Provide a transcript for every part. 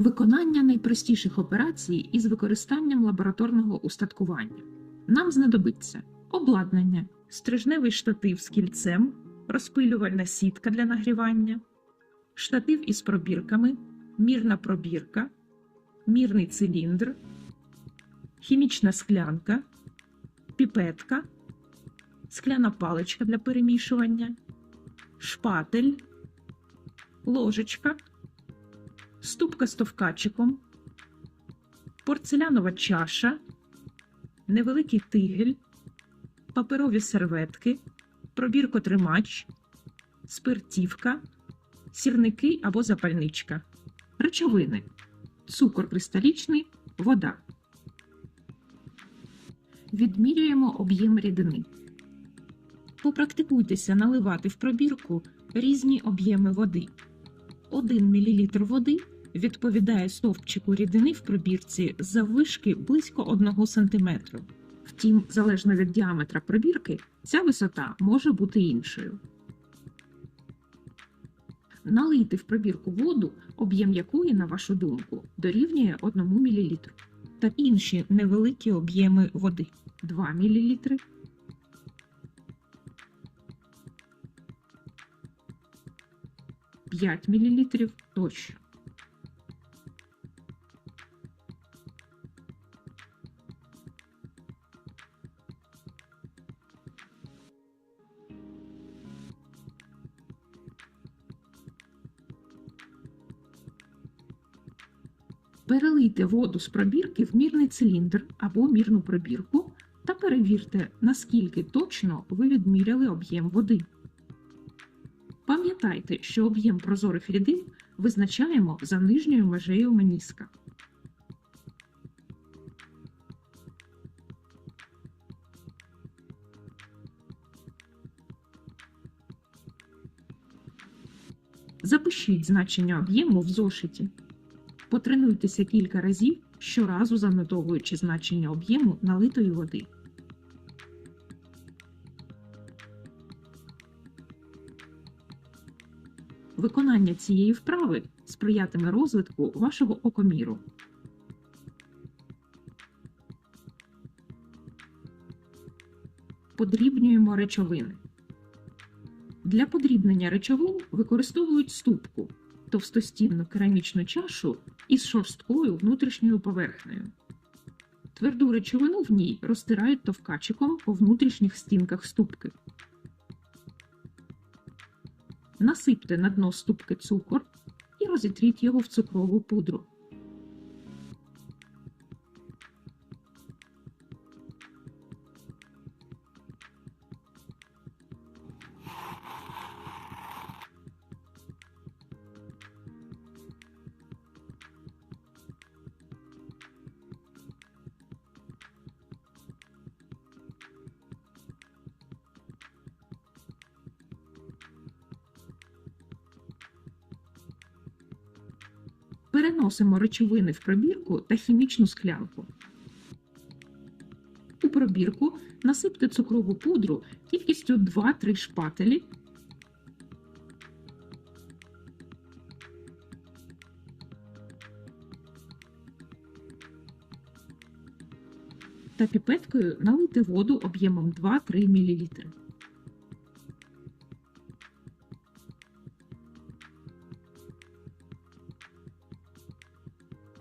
Виконання найпростіших операцій із використанням лабораторного устаткування. Нам знадобиться обладнання, стрижневий штатив з кільцем, розпилювальна сітка для нагрівання, штатив із пробірками, мірна пробірка, мірний циліндр, хімічна склянка, піпетка, скляна паличка для перемішування, шпатель, ложечка, ступка з товкачиком, порцелянова чаша, невеликий тигель, паперові серветки, пробіркотримач, спиртівка, сірники або запальничка, речовини, цукор кристалічний, вода. Відмірюємо об'єм рідини. Попрактикуйтеся наливати в пробірку різні об'єми води. 1 мл води відповідає стовпчику рідини в пробірці заввишки близько 1 см. Втім, залежно від діаметра пробірки, ця висота може бути іншою. Налийте в пробірку воду, об'єм якої, на вашу думку, дорівнює 1 мл, та інші невеликі об'єми води 2 мл, 5 мл тощо. Перелийте воду з пробірки в мірний циліндр або мірну пробірку та перевірте, наскільки точно ви відміряли об'єм води. Пам'ятайте, що об'єм прозорих рідин визначаємо за нижньою межею меніска. Запишіть значення об'єму в зошиті. Потренуйтеся кілька разів, щоразу занотовуючи значення об'єму налитої води. Виконання цієї вправи сприятиме розвитку вашого окоміру. Подрібнюємо речовини. Для подрібнення речовин використовують ступку товстостінну керамічну чашу із шорсткою внутрішньою поверхнею. Тверду речовину в ній розтирають товкачиком по внутрішніх стінках ступки. Насипте на дно ступки цукор і розітріть його в цукрову пудру. Переносимо речовини в пробірку та хімічну склянку. У пробірку насипте цукрову пудру кількістю 2-3 шпателі. Та піпеткою налийте воду об'ємом 2-3 мл.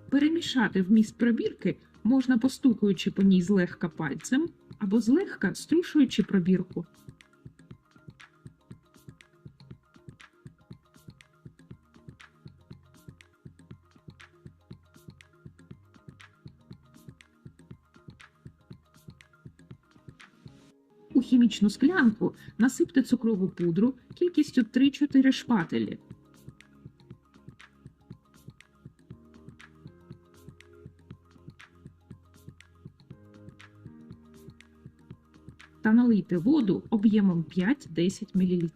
Перемішати вміст пробірки можна постукуючи по ній злегка пальцем або злегка струшуючи пробірку. У хімічну склянку насипте цукрову пудру кількістю 3-4 шпателі. Та налийте воду об'ємом 5-10 мл.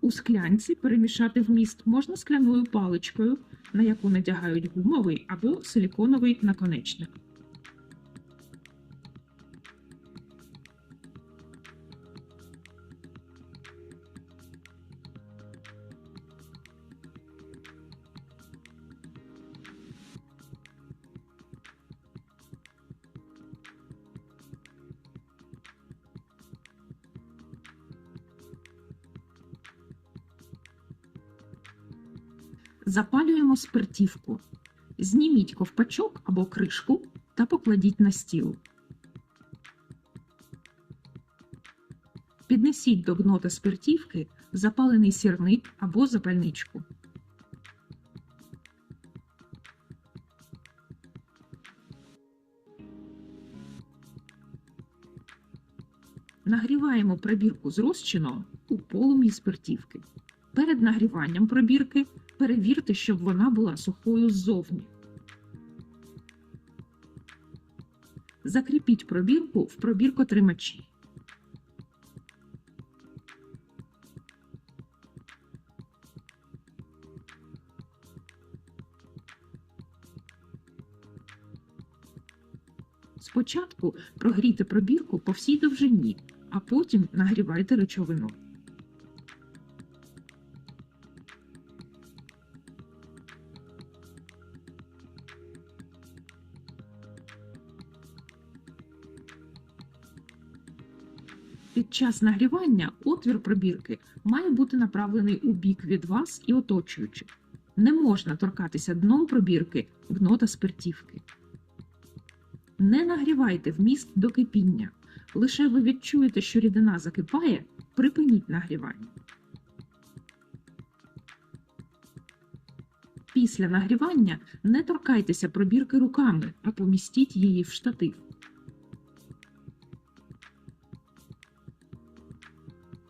У склянці перемішати вміст можна скляною паличкою, на яку надягають гумовий або силіконовий наконечник. Запалюємо спиртівку. Зніміть ковпачок або кришку та покладіть на стіл. Піднесіть до гнота спиртівки запалений сірник або запальничку. Нагріваємо пробірку з розчином у полум'ї спиртівки. Перед нагріванням пробірки перевірте, щоб вона була сухою ззовні. Закріпіть пробірку в пробіркотримачі. Спочатку прогрійте пробірку по всій довжині, а потім нагрівайте речовину. Під час нагрівання отвір пробірки має бути направлений у бік від вас і оточуючих. Не можна торкатися дном пробірки гнота спиртівки. Не нагрівайте вміст до кипіння. Лише ви відчуєте, що рідина закипає, припиніть нагрівання. Після нагрівання не торкайтеся пробірки руками, а помістіть її в штатив.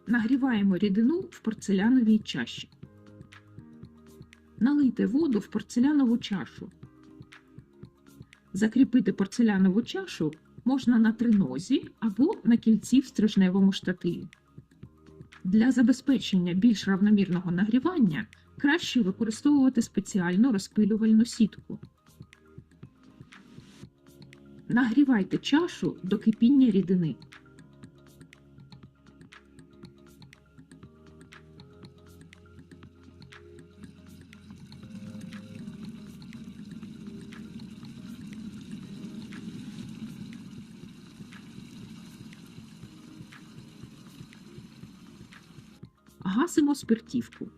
Нагріваємо рідину в порцеляновій чаші. Налийте воду в порцелянову чашу. Закріпити порцелянову чашу можна на тринозі або на кільці в стрижневому штативі. Для забезпечення більш равномірного нагрівання краще використовувати спеціальну розпилювальну сітку. Нагрівайте чашу до кипіння рідини. Гасимо спиртівку.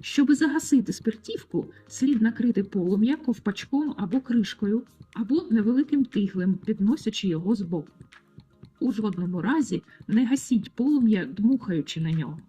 Щоби загасити спиртівку, слід накрити полум'я ковпачком або кришкою, або невеликим тиглем, підносячи його збоку. У жодному разі не гасіть полум'я, дмухаючи на нього.